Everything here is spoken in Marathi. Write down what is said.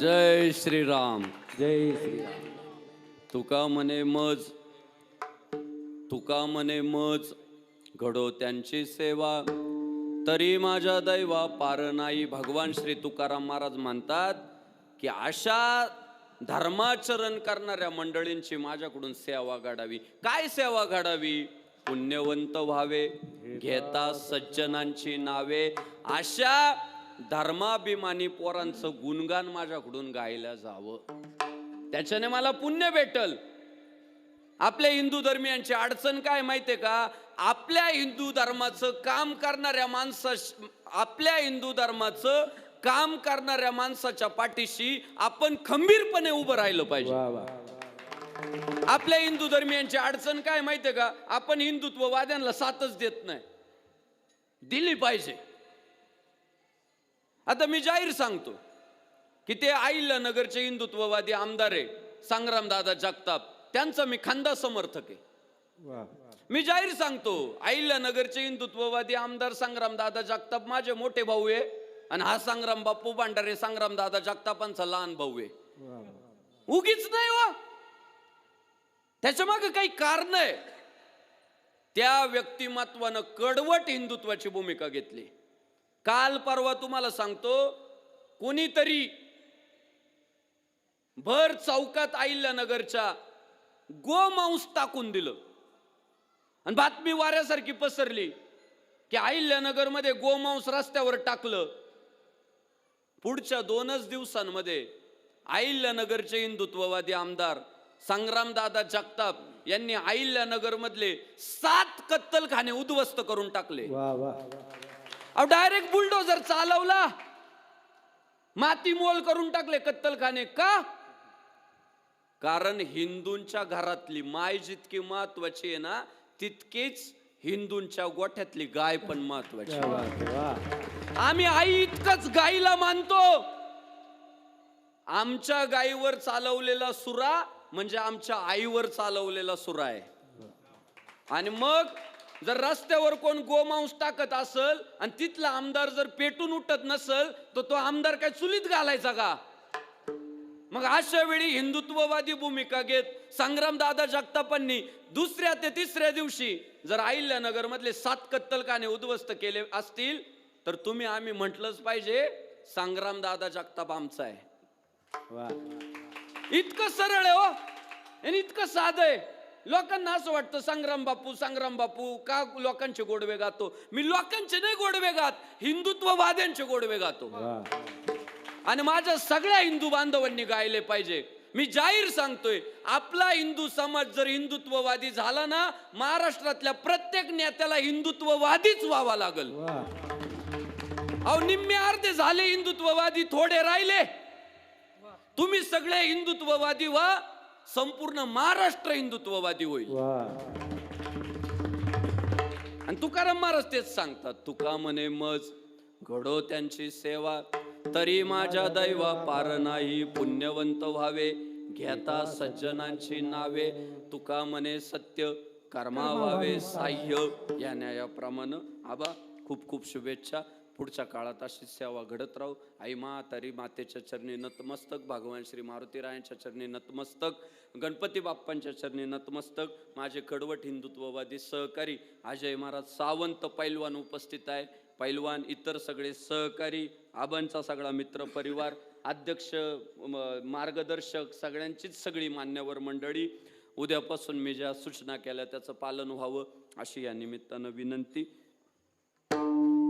जय श्रीराम. जय श्रीराम. तुका म्हणे मज तुका म्हणे मज घडो त्यांची सेवा. तरी माझ्या दैवा पार नाही. भगवान श्री तुकाराम महाराज म्हणतात की अशा धर्माचरण करणाऱ्या मंडळींची माझ्याकडून सेवा घडावी. काय सेवा घडावी? पुण्यवंत व्हावे घेता सज्जनांची नावे. अशा धर्माभिमानी पोरांचं गुणगान माझ्याकडून गायला जावं. त्याच्याने मला पुण्य भेटल. आपल्या हिंदू धर्मियांची अडचण काय माहितीये का? आपल्या हिंदू धर्माचं काम करणाऱ्या माणसा आपल्या हिंदू धर्माचं काम करणाऱ्या माणसाच्या पाठीशी आपण खंबीरपणे उभं राहिलं पाहिजे. आपल्या हिंदू धर्मियांची अडचण काय माहितीये का? आपण हिंदुत्ववाद्यांना साथच देत नाही. दिली पाहिजे. आता मी जाहीर सांगतो की ते नगरचे हिंदुत्ववादी आमदार आहे संग्राम दादा जगताप. त्यांचा मी खांदा समर्थक आहे. मी जाहीर सांगतो नगरचे हिंदुत्ववादी आमदार संग्राम दादा जगताप माझे मोठे भाऊ आहे आणि हा संग्राम बाप्पू भांडारे संग्राम दादा जगतापांचा लहान भाऊ आहे. उगीच नाही वा त्याच्यामागे काही कारण आहे. त्या व्यक्तिमत्वानं कडवट हिंदुत्वाची भूमिका घेतली. काल परवा तुम्हाला सांगतो कोणीतरी भर चौकात नगरच्या गोमांस टाकून दिलं. आणि बातमी वाऱ्यासारखी पसरली की अहिल्यानगरमध्ये गोमांस रस्त्यावर टाकलं. पुढच्या दोनच दिवसांमध्ये अहिल्यानगरचे हिंदुत्ववादी आमदार संग्रामदादा जगताप यांनी अहिल्यानगर मधले सात कत्तलखाने उद्ध्वस्त करून टाकले. वा वा. अहो डायरेक्ट बुलडोजर चालवला. माती मोल करून टाकले कत्तलखाने. का? कारण हिंदूंच्या घरातली माय जितकी महत्वाची आहे ना तितकीच हिंदूंच्या गोठ्यातली गाय पण महत्वाची आम्ही आई इतकंच गाईला मानतो. आमच्या गाईवर चालवलेला सुरा म्हणजे आमच्या आईवर चालवलेला सुरा आहे. आणि मग जर रस्त्यावर कोण गोमांस टाकत असल आणि तिथला आमदार जर पेटून उठत नसल तर तो आमदार काय चुलीत घालायचा का? मग अशा वेळी हिंदुत्ववादी भूमिका घेत संग्राम दादा जगतापांनी दुसऱ्या ते तिसऱ्या दिवशी जर अहिल्यानगर मधले सात कत्तलखाने उद्ध्वस्त केले असतील तर तुम्ही आम्ही म्हटलंच पाहिजे संग्राम दादा जगताप आमचा आहे. इतकं सरळ आहे हो. आणि इतकं साधं आहे. लोकांना असं वाटतं संग्राम बापू संग्राम बापू का लोकांचे गोडवे गातो? मी लोकांचे नाही गोडवे गात हिंदुत्ववाद्यांचे गोडवे गातो. आणि माझ्या सगळ्या हिंदू बांधवांनी गायले पाहिजे. मी जाहीर सांगतोय आपला हिंदू समाज जर हिंदुत्ववादी झाला ना महाराष्ट्रातल्या प्रत्येक नेत्याला हिंदुत्ववादीच व्हावा लागल. अहो निम्मे अर्धे झाले हिंदुत्ववादी थोडे राहिले. तुम्ही सगळे हिंदुत्ववादी व्हा संपूर्ण महाराष्ट्र हिंदुत्ववादी होईल. आणि तुकाराम महाराज तेच सांगतात तुका म्हणे मज घडो त्यांची सेवा तरी माझ्या दैवा पार नाही पुण्यवंत व्हावे घेता सज्जनांची नावे तुका म्हणे सत्य कर्मा व्हावे साह्य या न्यायाप्रमाणे. आबा खूप खूप शुभेच्छा. पुढच्या काळात अशी सेवा घडत राहू. आई मा तरी मातेच्या चरणी नतमस्तक. भगवान श्री मारुतीरायांच्या चरणी नतमस्तक. गणपती बाप्पांच्या चरणी नतमस्तक. माझे कडवट हिंदुत्ववादी सहकारी. अजय महाराज सावंत पैलवान उपस्थित आहे. पैलवान इतर सगळे सहकारी. आबांचा सगळा मित्र परिवार. अध्यक्ष मार्गदर्शक सगळ्यांचीच सगळी मान्यवर मंडळी. उद्यापासून मी ज्या सूचना केल्या त्याचं पालन व्हावं अशी या निमित्तानं विनंती.